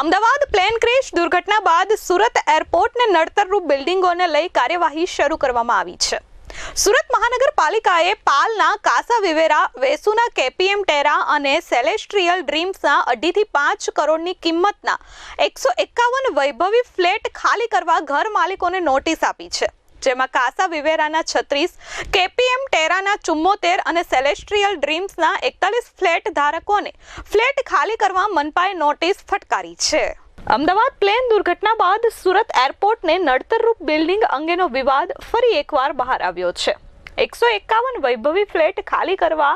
Ahmedabad plane crash દુર્ઘટના બાદ સુરત એરપોર્ટને નડતરરૂપ બિલ્ડિંગોને લઈ કાર્યવાહી શરૂ કરવામાં આવી છે. સુરત મહાનગરપાલિકાએ પાલના, કાસા વિવેરા, વેસુના કેપીએમ ટેરા અને સેલેસ્ટ્રિયલ ડ્રીમ્સના અઢીથી પાંચ કરોડની કિંમતના એકસો એકાવન વૈભવી ફ્લેટ ખાલી કરવા ઘર માલિકોને નોટિસ આપી છે. જેમાં કાસા વિવેરાના છત્રીસ, કેપીએમ ટેરાના ચુમ્મોતેર અને સેલેસ્ટ્રિયલ ડ્રીમ્સના એકતાલીસ ફ્લેટ ધારકોને ફ્લેટ ખાલી કરવા મનપાએ નોટિસ ફટકારી છે. અમદાવાદ પ્લેન દુર્ઘટના બાદ સુરત એરપોર્ટને નડતરરૂપ બિલ્ડિંગ અંગેનો વિવાદ ફરી એકવાર બહાર આવ્યો છે. એકસો એકાવન વૈભવી ફ્લેટ ખાલી કરવા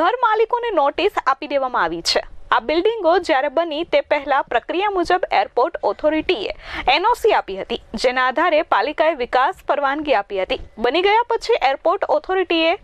ઘર માલિકોને નોટિસ આપી દેવામાં આવી છે. આ બિલ્ડિંગો જ્યારે બની તે પહેલા પ્રક્રિયા મુજબ એરપોર્ટ ઓથોરિટીએ એનઓસી આપી હતી, જેના આધારે પાલિકાએ વિકાસ પરવાનગી આપી હતી. બની ગયા પછી એરપોર્ટ ઓથોરિટીએ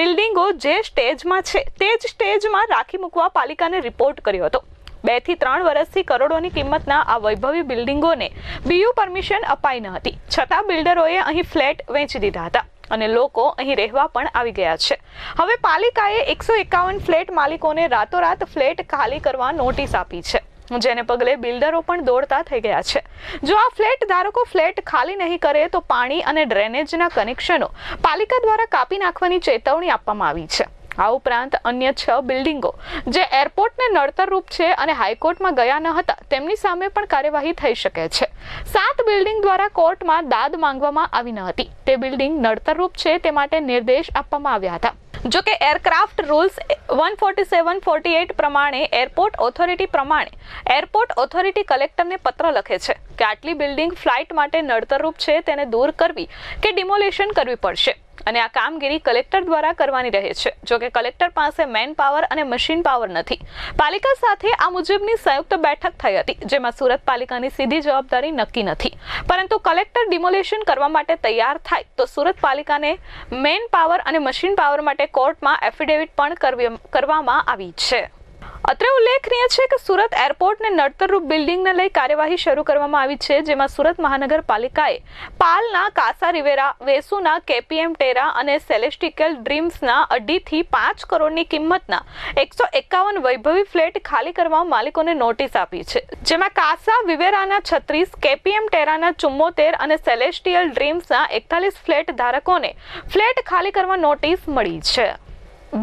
બિલ્ડિંગો જે સ્ટેજમાં છે તે જ સ્ટેજમાં રાખી મૂકવા પાલિકાને રિપોર્ટ કર્યો હતો. બેથી ત્રણ વર્ષથી કરોડોની કિંમતના આ વૈભવી બિલ્ડિંગોને બીયુ પરમિશન અપાઈ ન હતી. છતાં બિલ્ડરોએ અહીં ફ્લેટ વેચી દીધા હતા. અને લોકો અહીં રહેવા પણ આવી ગયા છે. હવે પાલિકાએ એકસો એકાવન ફ્લેટ માલિકોને રાતોરાત ફ્લેટ ખાલી કરવા નોટિસ આપી છે. જેને પગલે બિલ્ડરો પણ દોડતા થઈ ગયા છે. જો આ ફ્લેટ ધારકો ફ્લેટ ખાલી નહીં કરે તો પાણી અને ડ્રેનેજના કનેક્શનો પાલિકા દ્વારા કાપી નાખવાની ચેતવણી આપવામાં આવી છે. આ ઉપરાંત અન્ય છ બિલ્ડિંગો, જે એરપોર્ટને નડતરરૂપ છે અને હાઈકોર્ટમાં ગયા ન હતા, તેમની સામે પણ કાર્યવાહી થઈ શકે છે. સાત બિલ્ડિંગ દ્વારા કોર્ટમાં દાદ માંગવામાં આવી ન હતી. તે બિલ્ડિંગ નડતરરૂપ છે તે માટે નિર્દેશ આપવામાં આવ્યા હતા. જો કે aircraft rules one forty seven forty eight પ્રમાણે, એરપોર્ટ ઓથોરિટી પ્રમાણે, એરપોર્ટ ઓથોરિટી કલેક્ટરને પત્ર લખે છે કે આટલી બિલ્ડિંગ ફ્લાઇટ માટે નડતરરૂપ છે તેને દૂર કરવી કે ડિમોલેશન કરવી પડશે. અને આ કામગીરી કલેક્ટર દ્વારા કરવાની રહે છે. જો કે કલેક્ટર પાસે મેન પાવર અને મશીન પાવર નથી. પાલિકા સાથે આ મુજબની સંયુક્ત બેઠક થઈ હતી, જેમાં સુરત પાલિકાની સીધી જવાબદારી નક્કી નથી. પરંતુ કલેક્ટર ડિમોલેશન કરવા માટે તૈયાર થાય તો સુરત પાલિકાને મેન પાવર અને મશીન પાવર માટે કોર્ટમાં એફિડેવિટ પણ કરવી- કરવામાં આવી છે. અત્રે ઉલ્લેખનીય છે કે સુરત એરપોર્ટને નડતરરૂપ બિલ્ડિંગને લઈ કાર્યવાહી શરૂ કરવામાં આવી છે, જેમાં સુરત મહાનગરપાલિકાએ પાલના, કાસા, રિવેરા, વેસુના, કેપીએમ, ટેરા અને સેલેસ્ટિકલ ડ્રીમ્સના અઢીથી પાંચ કરોડની કિંમતના એકસો એકાવન વૈભવી ફ્લેટ ખાલી કરવા માલિકોને નોટિસ આપી છે. જેમાં કાસા, વિવેરાના છત્રીસ, કેપીએમ, ટેરાના ચુમ્મોતેર અને સેલેસ્ટિયલ ડ્રીમ્સના એકતાલીસ ફ્લેટ ધારકોને ફ્લેટ ખાલી કરવા નોટિસ મળી છે.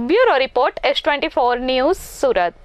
Bureau report S twenty four news, Surat.